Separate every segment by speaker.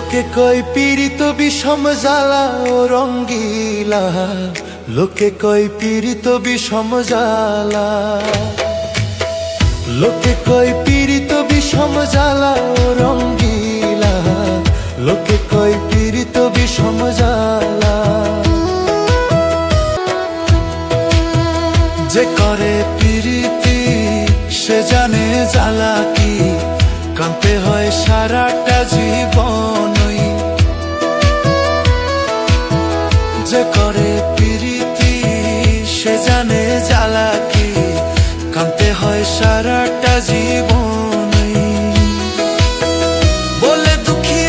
Speaker 1: লোকে কয়, পীড়িত বিষম জ্বালা ও রঙ্গিলা। লোকে কয়, পীড়িত বিষম জ্বালা। লোকে কয়, পীড়িত বিষম জ্বালা ও রঙ্গিলা। লোকে কয়, পীড়িত বিষম জ্বালা। যে করে প্রীতি, সে জানে জ্বালা কি। কাঁদতে হয় সারাটা জীবনই যে করে প্রীতি, সে জানে জ্বালা কি। কাঁদতে হয় সারাটা জীবন বলে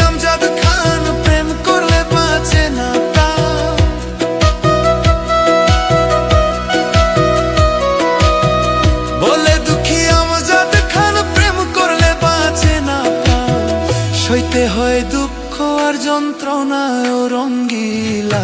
Speaker 1: আমজাদ খান, প্রেম করলে না আমজাদ খান, প্রেম করলে না। সইতে হয় দুঃখ আর যন্ত্রণা রঙ্গিলা।